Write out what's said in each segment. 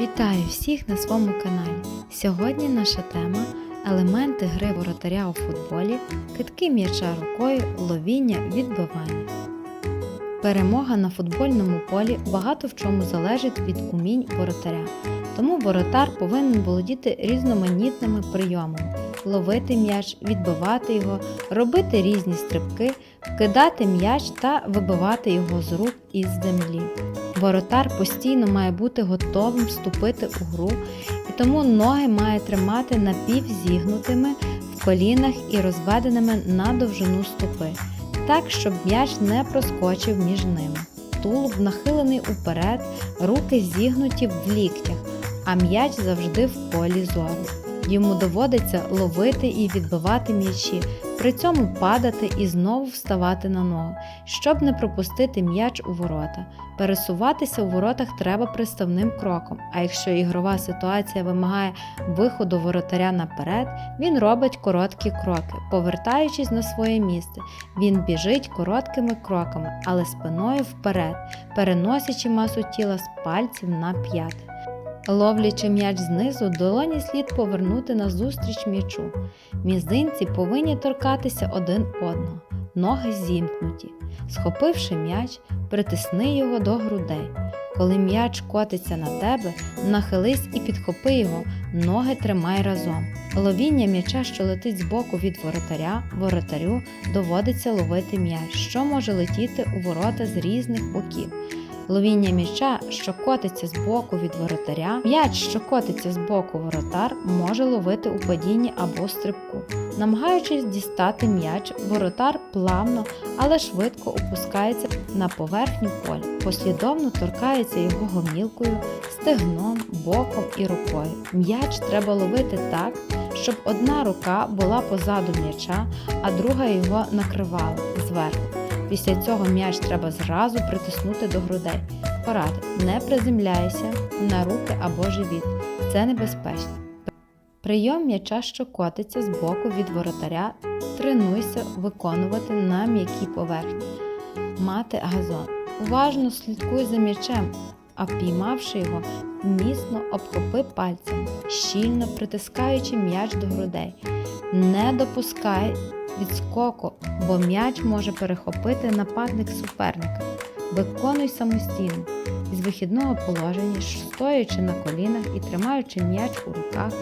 Вітаю всіх на своєму каналі. Сьогодні наша тема елементи гри воротаря у футболі, китки м'яча рукою, ловіння, відбивання. Перемога на футбольному полі багато в чому залежить від умінь воротаря. Тому воротар повинен володіти різноманітними прийомами: ловити м'яч, відбивати його, робити різні стрибки, кидати м'яч та вибивати його з рук із землі. Воротар постійно має бути готовим вступити у гру, і тому ноги має тримати напівзігнутими в колінах і розведеними на довжину стопи, так, щоб м'яч не проскочив між ними. Тулуб нахилений уперед, руки зігнуті в ліктях, а м'яч завжди в полі зору. Йому доводиться ловити і відбивати м'ячі, при цьому падати і знову вставати на ногу, щоб не пропустити м'яч у ворота. Пересуватися у воротах треба приставним кроком, а якщо ігрова ситуація вимагає виходу воротаря наперед, він робить короткі кроки, повертаючись на своє місце. Він біжить короткими кроками, але спиною вперед, переносячи масу тіла з пальців на п'яти. Ловлячи м'яч знизу, долоні слід повернути назустріч м'ячу. Мізинці повинні торкатися один одного, ноги зімкнуті. Схопивши м'яч, притисни його до грудей. Коли м'яч котиться на тебе, нахились і підхопи його, ноги тримай разом. Ловіння м'яча, що летить збоку від воротаря, воротарю доводиться ловити м'яч, що може летіти у ворота з різних боків. Ловіння м'яча, що котиться з боку від воротаря, м'яч, що котиться з боку воротар, може ловити у падінні або стрибку. Намагаючись дістати м'яч, воротар плавно, але швидко опускається на поверхню поля, послідовно торкається його гомілкою, стегном, боком і рукою. М'яч треба ловити так, щоб одна рука була позаду м'яча, а друга його накривала зверху. Після цього м'яч треба зразу притиснути до грудей. Поради. Не приземляйся на руки або живіт. Це небезпечно. Прийом м'яча, що котиться з боку від воротаря, тренуйся виконувати на м'якій поверхні. Мати газон. Уважно слідкуй за м'ячем, а піймавши його, міцно обхопи пальцем, щільно притискаючи м'яч до грудей. Не допускай відскоку, бо м'яч може перехопити нападник суперника. Виконуй самостійно із вихідного положення, стоячи на колінах і тримаючи м'яч у руках.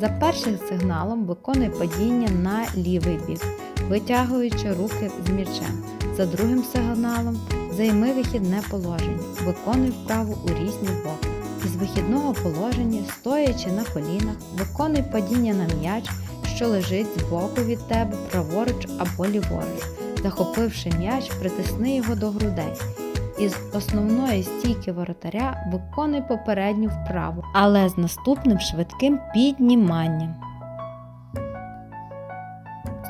За першим сигналом виконуй падіння на лівий бік, витягуючи руки з м'ячем. За другим сигналом займи вихідне положення, виконуй вправу у різні боки. Із вихідного положення, стоячи на колінах, виконуй падіння на м'яч, що лежить збоку від тебе праворуч або ліворуч. Захопивши м'яч, притисни його до грудей. Із основної стійки воротаря виконуй попередню вправу, але з наступним швидким підніманням.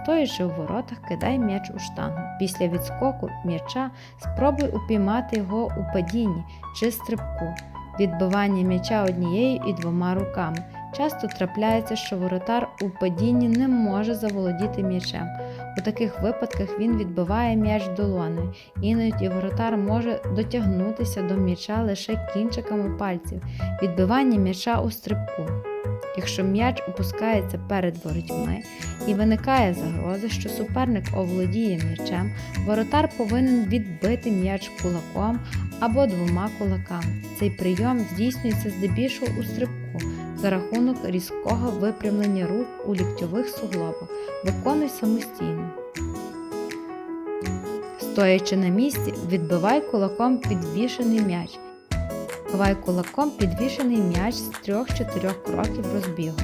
Стоячи у воротах, кидай м'яч у штангу. Після відскоку м'яча спробуй упіймати його у падінні чи стрибку. Відбивання м'яча однією і двома руками. Часто трапляється, що воротар у падінні не може заволодіти м'ячем. У таких випадках він відбиває м'яч долоною, іноді воротар може дотягнутися до м'яча лише кінчиками пальців, відбивання м'яча у стрибку. Якщо м'яч опускається перед воротьми і виникає загроза, що суперник оволодіє м'ячем, воротар повинен відбити м'яч кулаком або двома кулаками. Цей прийом здійснюється здебільшого у стрибку за рахунок різкого випрямлення рук у ліктьових суглобах. Виконуй самостійно. Стоячи на місці, відбивай кулаком підвішений м'яч. Відбивай кулаком підвішений м'яч з 3-4 кроків розбігу.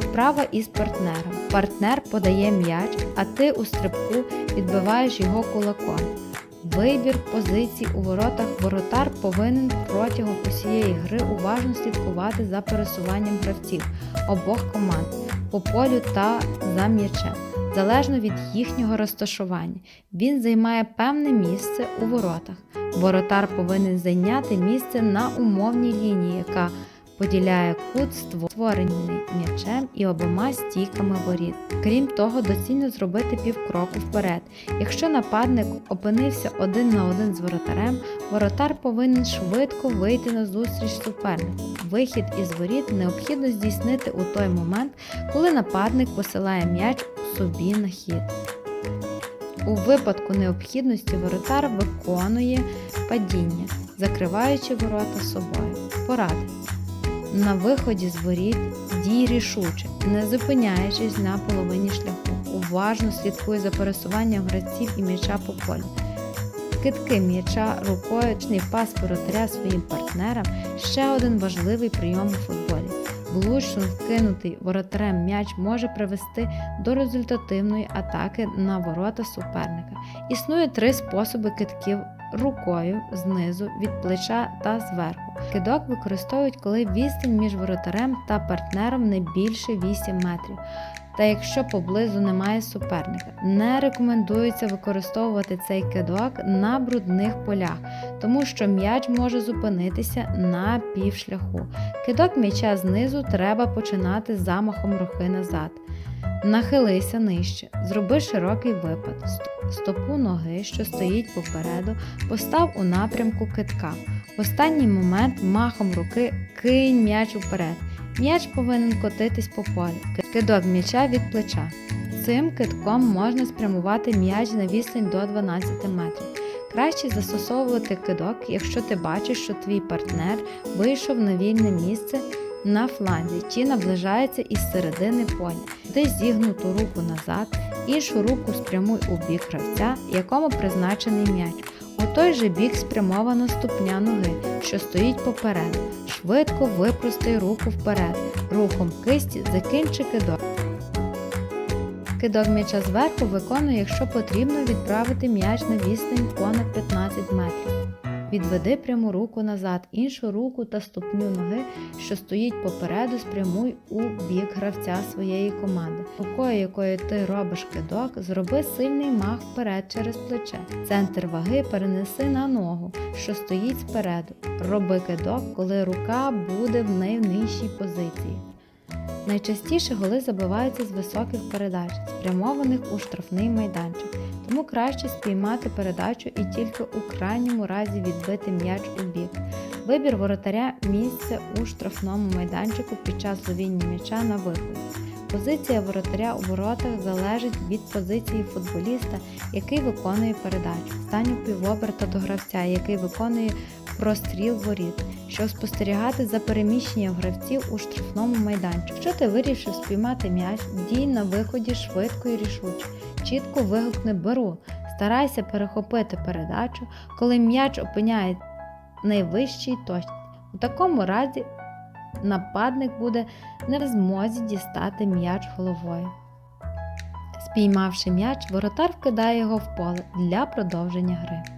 Вправа із партнером. Партнер подає м'яч, а ти у стрибку відбиваєш його кулаком. Вибір позицій у воротах воротар повинен протягом усієї гри уважно слідкувати за пересуванням гравців обох команд по полю та за м'ячем, залежно від їхнього розташування. Він займає певне місце у воротах. Воротар повинен зайняти місце на умовній лінії, яка поділяє кут створений м'ячем і обома стійками воріт. Крім того, доцільно зробити півкроку вперед. Якщо нападник опинився один на один з воротарем, воротар повинен швидко вийти на зустріч супернику. Вихід із воріт необхідно здійснити у той момент, коли нападник посилає м'яч собі на хід. У випадку необхідності воротар виконує падіння, закриваючи ворота собою. Поради. На виході з воріт дій рішуче, не зупиняючись на половині шляху. Уважно слідкуй за пересуванням гравців і м'яча по полю. Китки м'яча рукою, чний пас воротаря своїм партнерам ще один важливий прийом у футболі. Влучно вкинутий воротарем м'яч може привести до результативної атаки на ворота суперника. Існує три способи китків рукою, знизу, від плеча та зверху. Кидок використовують, коли відстань між воротарем та партнером не більше 8 метрів. Та якщо поблизу немає суперника, не рекомендується використовувати цей кидок на брудних полях, тому що м'яч може зупинитися на півшляху. Кидок м'яча знизу треба починати з замахом руки назад. Нахилися нижче, зроби широкий випад. Стопу ноги, що стоїть попереду, постав у напрямку китка. В останній момент махом руки кинь м'яч уперед. М'яч повинен котитись по полю. Кидок м'яча від плеча. Цим китком можна спрямувати м'яч на відстань до 12 метрів. Краще застосовувати кидок, якщо ти бачиш, що твій партнер вийшов на вільне місце на фланзі чи наближається із середини поля. Ти зігнуту руку назад, іншу руку спрямуй у бік гравця, якому призначений м'яч. У той же бік спрямована ступня ноги, що стоїть поперед. Швидко випростай руку вперед. Рухом кисті закінчи кидок. Кидок м'яча зверху виконує, якщо потрібно відправити м'яч на відстань понад 15 метрів. Відведи пряму руку назад, іншу руку та ступню ноги, що стоїть попереду, спрямуй у бік гравця своєї команди. Рукою, якою ти робиш кидок, зроби сильний мах вперед через плече. Центр ваги перенеси на ногу, що стоїть спереду. Роби кидок, коли рука буде в найнижчій позиції. Найчастіше голи забиваються з високих передач, спрямованих у штрафний майданчик, тому краще спіймати передачу і тільки у крайньому разі відбити м'яч у бік. Вибір воротаря місце у штрафному майданчику під час ловіння м'яча на виході. Позиція воротаря у воротах залежить від позиції футболіста, який виконує передачу, станю півоберта до гравця, який виконує простріл воріт, щоб спостерігати за переміщенням гравців у штрафному майданчику. Якщо ти вирішив спіймати м'яч, дій на виході швидко і рішуче. Чітко вигукни беру. Старайся перехопити передачу, коли м'яч опиняє найвищій точці. У такому разі нападник буде не в змозі дістати м'яч головою. Спіймавши м'яч, воротар вкидає його в поле для продовження гри.